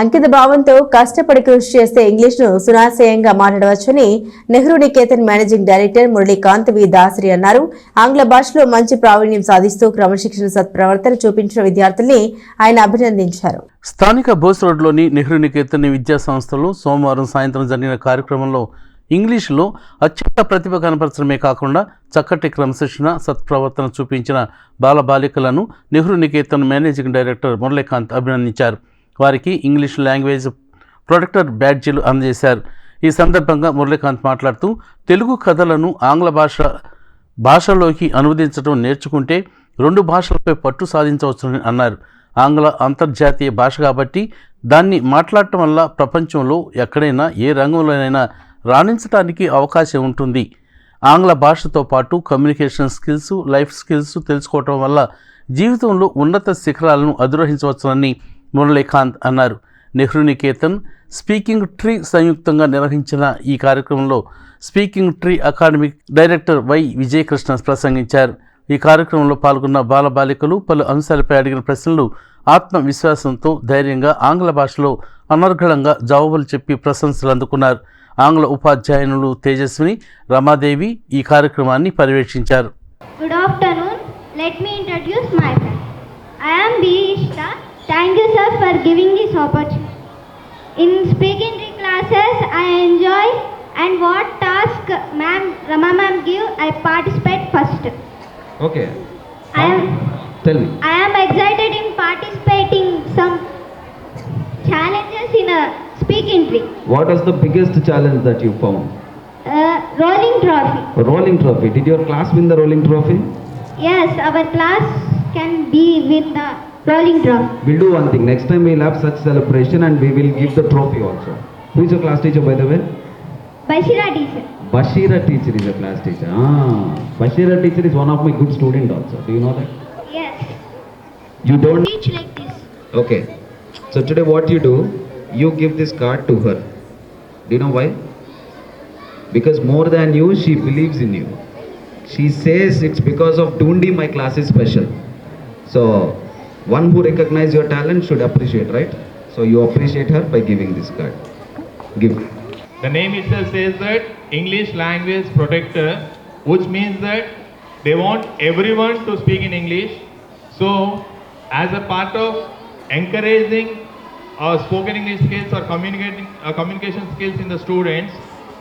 అంకిత భావంతో కష్టపడి కృషి చేస్తే ఇంగ్లీష్ను సునాశయంగా మాట్లాడవచ్చని Nehru Niketan managing director Muralikanth V Dasari అన్నారు. ఆంగ్ల భాషలో మంచి ప్రావీణ్యం సాధిస్తూ క్రమశిక్షణ సత్ప్రవర్తన చూపించిన విద్యార్థుల్ని ఆయన అభినందించారు. స్థానిక బోస్ రోడ్లోని నెహ్రూ నికేతన్ విద్యా సంస్థలో సోమవారం సాయంత్రం జరిగిన కార్యక్రమంలో ఇంగ్లీషులో అత్యంత ప్రతిభ కనపరచడమే కాకుండా చక్కటి క్రమశిక్షణ సత్ప్రవర్తన చూపించిన బాలబాలికలను నెహ్రూ నికేతన్ మేనేజింగ్ డైరెక్టర్ మురళీకాంత్ అభినందించారు. వారికి ఇంగ్లీష్ లాంగ్వేజ్ ప్రొడక్టర్ బ్యాడ్జీలు అందజేశారు. ఈ సందర్భంగా మురళీకాంత్ మాట్లాడుతూ తెలుగు కథలను ఆంగ్ల భాష భాషలోకి అనువదించడం నేర్చుకుంటే రెండు భాషలపై పట్టు సాధించవచ్చునని అన్నారు. ఆంగ్ల అంతర్జాతీయ భాష కాబట్టి దాన్ని మాట్లాడటం వల్ల ప్రపంచంలో ఎక్కడైనా ఏ రంగంలోనైనా రాణించడానికి అవకాశం ఉంటుంది. ఆంగ్ల భాషతో పాటు కమ్యూనికేషన్ స్కిల్స్ లైఫ్ స్కిల్స్ తెలుసుకోవటం వల్ల జీవితంలో ఉన్నత శిఖరాలను అధిరోహించవచ్చునని మురళీకాంత్ అన్నారు. నెహ్రూ నికేతన్ స్పీకింగ్ ట్రీ సంయుక్తంగా నిర్వహించిన ఈ కార్యక్రమంలో speaking tree academic director Y Vijayakrishna ప్రసంగించారు. ఈ కార్యక్రమంలో పాల్గొన్న బాలబాలికలు పలు అంశాలపై అడిగిన ప్రశ్నలు ఆత్మవిశ్వాసంతో ధైర్యంగా ఆంగ్ల భాషలో అనర్ఘడంగా జవాబులు చెప్పి ప్రశంసలు అందుకున్నారు. ఆంగ్ల ఉపాధ్యాయునులు తేజస్విని రమాదేవి ఈ కార్యక్రమాన్ని పర్యవేక్షించారు. Good afternoon let me introduce my friend am B. Ishta. Thank you, for giving this opportunity. In speaking classes, I enjoy and what task ma'am Rama ma'am give, I participate first. Okay. I am Tell me. I am excited in participating some challenges in a speaking tree. What was the biggest challenge that you found? Uh, rolling trophy. Rolling trophy. Did your class win the rolling trophy? Yes, our class can be with the rolling trophy. We'll do one thing. Next time we'll have such celebration and we will give the trophy also. Who is your class teacher by the way? Bashira teacher. Bashira teacher is a class teacher. Ah, Bashira teacher is one of my good student also. Do you know that? Yes. You don't. Teach like this. Okay. So today what you do? You give this card to her. Do you know why? Because more than you, she believes in you. She says it's because of Dundi my class is special. So one who recognize your talent should appreciate, right? So you appreciate her by giving this card. Give. The name itself says that English language protector, which means that they want everyone to speak in English. So, as a part of encouraging our spoken English skills or communicating uh, communication skills in the students,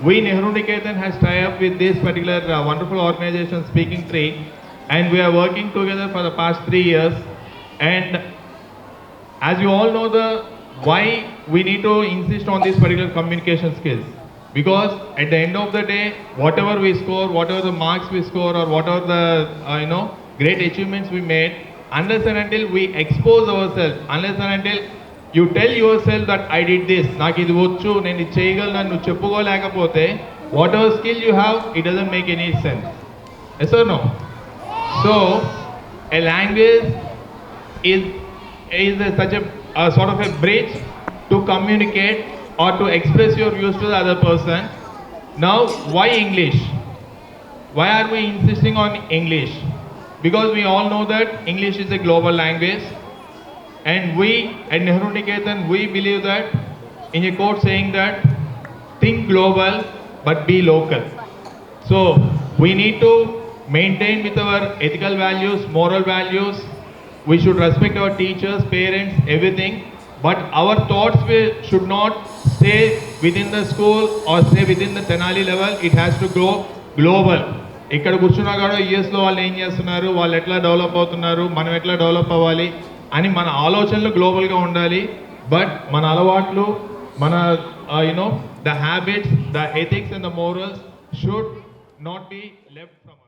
we Nehru Niketan has tied up with this particular uh, wonderful organization, Speaking Tree, and we are working together for the past three years. And as you all know the why we need to insist on this particular communication skills because at the end of the day whatever we score whatever the marks we score or whatever the uh, you know great achievements we made unless and until we expose ourselves unless and until you tell yourself that I did this నాకు ఇది వచ్చు నేను ఇది చేయగలను అని నువ్వు చెప్పుకోలేకపోతే whatever skill you have it doesn't make any sense yes or no so a language is is a, such a, a sort of a bridge to communicate or to express your views to the other person. Now, why English? Why are we insisting on English? Because we all know that English is a global language, and we at Nehru we believe that in a quote saying that think global but be local. So we need to maintain with our ethical values, moral values. We should respect our teachers, parents, everything. But our thoughts will, should not stay within the school or stay within the Tenali level. It has to go global. ఇక్కడ కూర్చున్నా కూడా యూఎస్లో వాళ్ళు ఏం చేస్తున్నారు వాళ్ళు ఎట్లా develop అవుతున్నారు మనం ఎట్లా డెవలప్ అవ్వాలి అని మన ఆలోచనలు గ్లోబల్గా ఉండాలి బట్ మన అలవాట్లు మన you know the habits the ethics and the morals should not be left from